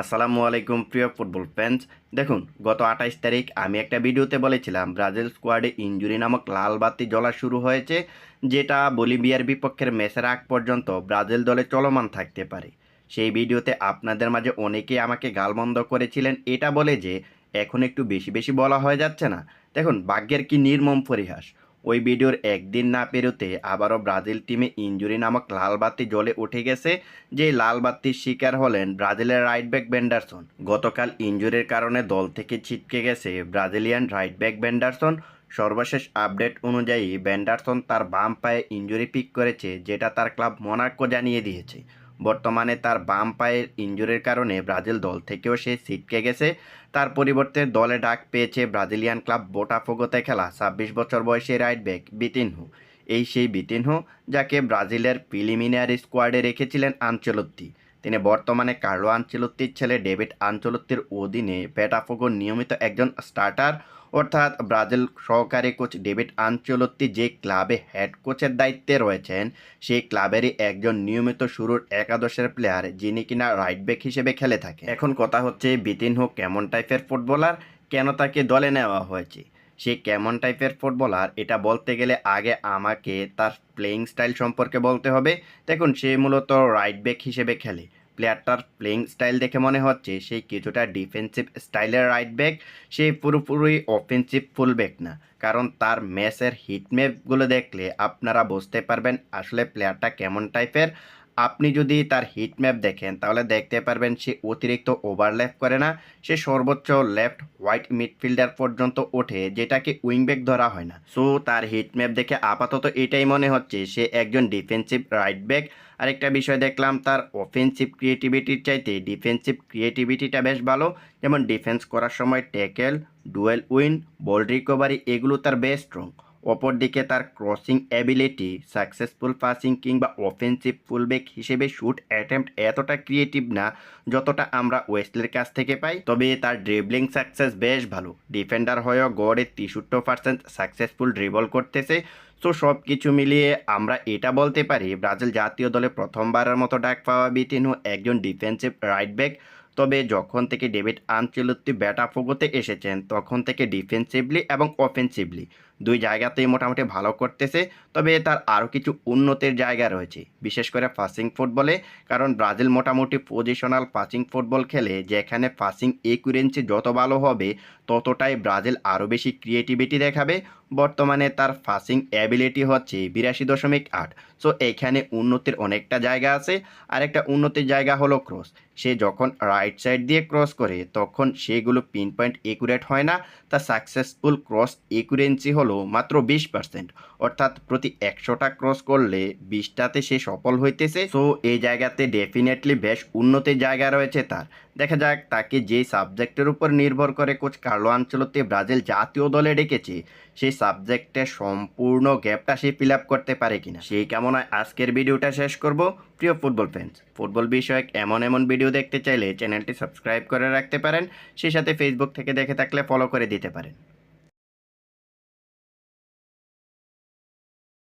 আসসালামু আলাইকুম, প্রিয় ফুটবল ফ্যান্স দেখুন, গত আঠাইশ তারিখ আমি একটা ভিডিওতে বলেছিলাম, ব্রাজিল স্কোয়াডে ইঞ্জুরি নামক লাল বাতি জ্বলা শুরু হয়েছে, যেটা বলিভিয়ার বিপক্ষের ম্যাচের আগ পর্যন্ত ব্রাজিল দলে চলমান থাকতে পারে। সেই ভিডিওতে আপনাদের মাঝে অনেকেই আমাকে গালমন্দ করেছিলেন, এটা বলে যে এখন একটু বেশি বেশি বলা হয়ে যাচ্ছে না। দেখুন, ভাগ্যের কি নির্মম পরিহাস। ওই ভিডিওর একদিন না পেরোতে আবারও ব্রাজিল টিমে ইঞ্জুরি নামক লাল বাতি জ্বলে উঠে গেছে যে লাল বাতির শিকার হলেন ব্রাজিলের রাইট ব্যাক ব্যান্ডারসন গতকাল ইঞ্জুরির কারণে দল থেকে ছিটকে গেছে ব্রাজিলিয়ান রাইট ব্যাক ব্যান্ডারসন সর্বশেষ আপডেট অনুযায়ী ব্যান্ডারসন তার বাম পায়ে ইঞ্জুরি পিক করেছে, যেটা তার ক্লাব মোনার্কো জানিয়ে দিয়েছে। বর্তমানে তার বাম পায়ের ইঞ্জুরির কারণে ব্রাজিল দল থেকেও সে ছিটকে গেছে। তার পরিবর্তে দলে ডাক পেয়েছে ব্রাজিলিয়ান ক্লাব বোটাফোগোতে খেলা ছাব্বিশ বছর বয়সী রাইট ব্যাক বিতিনহু। এই সেই বিতিনহু যাকে ব্রাজিলের প্রিলিমিনারি স্কোয়াডে রেখেছিলেন আঞ্চলত্তি তিনি বর্তমানে কার্লো আঞ্চলত্তির ছেলে ডেভিড আঞ্চলত্তির অধীনে পেটাফোগোর নিয়মিত একজন স্টার্টার, অর্থাৎ ব্রাজিল সহকারী কোচ ডেভিড আঞ্চলত্তি যে ক্লাবে হেড কোচের দায়িত্বে রয়েছেন, সেই ক্লাবেরই একজন নিয়মিত শুরুর একাদশের প্লেয়ার যিনি কিনা রাইট ব্যাক হিসেবে খেলে থাকে এখন কথা হচ্ছে বিতিনহু কেমন টাইপের ফুটবলার, কেন তাকে দলে নেওয়া হয়েছে? সে কেমন টাইপের ফুটবলার, এটা বলতে গেলে আগে আমাকে তার প্লেয়িং স্টাইল সম্পর্কে বলতে হবে। দেখুন, সে মূলত রাইট ব্যাক হিসেবে খেলে। প্লেয়ারটার প্লেয়িং স্টাইল দেখে মনে হচ্ছে, সেই কিছুটা ডিফেন্সিভ স্টাইলের রাইট ব্যাক সে পুরোপুরি অফেন্সিভ ফুল ব্যাক না। কারণ তার ম্যাচের হিটম্যাপগুলো দেখলে আপনারা বুঝতে পারবেন আসলে প্লেয়ারটা কেমন টাইপের আপনি যদি তার হিট ম্যাপ দেখেন, তাহলে দেখতে পারবেন সে অতিরিক্ত ওভারল্যাপ করে না। সে সর্বোচ্চ লেফট হোয়াইট মিডফিল্ডার পর্যন্ত ওঠে, যেটাকে উইংব্যাক ধরা হয় না। সো তার হিট ম্যাপ দেখে আপাতত এটাই মনে হচ্ছে, সে একজন ডিফেন্সিভ রাইট ব্যাক আরেকটা বিষয় দেখলাম, তার অফেন্সিভ ক্রিয়েটিভিটির চাইতে ডিফেন্সিভ ক্রিয়েটিভিটিটা বেশ ভালো। যেমন ডিফেন্স করার সময় tackle duel win ball recovery এগুলো তার বেশ স্ট্রং অপরদিকে তার ক্রসিং অ্যাবিলিটি সাকসেসফুল পাসিং কিংবা অফেন্সিভ ফুলব্যাক হিসেবে শুট অ্যাটেম্প্ট এতটা ক্রিয়েটিভ না যতটা আমরা ওয়েস্টলের কাছ থেকে পাই। তবে তার ড্রিবলিং সাকসেস বেশ ভালো। ডিফেন্ডার হয়েও গড়ে তেষট্টি পার্সেন্ট সাকসেসফুল ড্রিবল করতেছে। সো সব কিছু মিলিয়ে আমরা এটা বলতে পারি, ব্রাজিল জাতীয় দলে প্রথমবারের মতো ডাক পাওয়া বিতিনু একজন ডিফেন্সিভ রাইট ব্যাক তবে যখন থেকে ডেভিড আনচেলত্তি ব্যাটাফোগোতে এসেছেন, তখন থেকে ডিফেন্সিভলি এবং অফেন্সিভলি দুই জায়গাতেই মোটামুটি ভালো করতেছে, তবে তার আরও কিছু উন্নতির জায়গা রয়েছে। বিশেষ করে ফাসিং ফুটবলে কারণ ব্রাজিল মোটামুটি পজিশনাল ফাসিং ফুটবল খেলে, যেখানে ফাসিং একুরেন্সি যত ভালো হবে, ততটাই ব্রাজিল আরও বেশি ক্রিয়েটিভিটি দেখাবে। বর্তমানে তার ফাসিং অ্যাবিলিটি হচ্ছে বিরাশি দশমিক আট। সো এখানে উন্নতির অনেকটা জায়গা আছে। আর একটা উন্নতির জায়গা হলো ক্রস সে যখন রাইট সাইড দিয়ে ক্রস করে, তখন সেগুলো পিন পয়েন্ট একুরেট হয় না। তা সাকসেসফুল ক্রস একুরেন্সি হলো মাত্র বিশ পার্সেন্ট অর্থাৎ প্রতি একশোটা ক্রস করলে বিশটাতে সে সফল হইতেছে। সো এই জায়গাতে ডেফিনেটলি বেশ উন্নতির জায়গা রয়েছে তার। দেখা যাক তাকে যে সাবজেক্টের উপর নির্ভর করে কোচ কার্লো আঞ্চলতে ব্রাজিল জাতীয় দলে ডেকেছে, সেই সাবজেক্টের সম্পূর্ণ গ্যাপটা সে ফিল আপ করতে পারে কিনা। সেই কামনায় আজকের ভিডিওটা শেষ করব। প্রিয় ফুটবল ফ্যান্স ফুটবল বিষয়ক এমন এমন ভিডিও দেখতে চাইলে চ্যানেলটি সাবস্ক্রাইব করে রাখতে পারেন, সেই সাথে ফেসবুক থেকে দেখে থাকলে ফলো করে দিতে পারেন।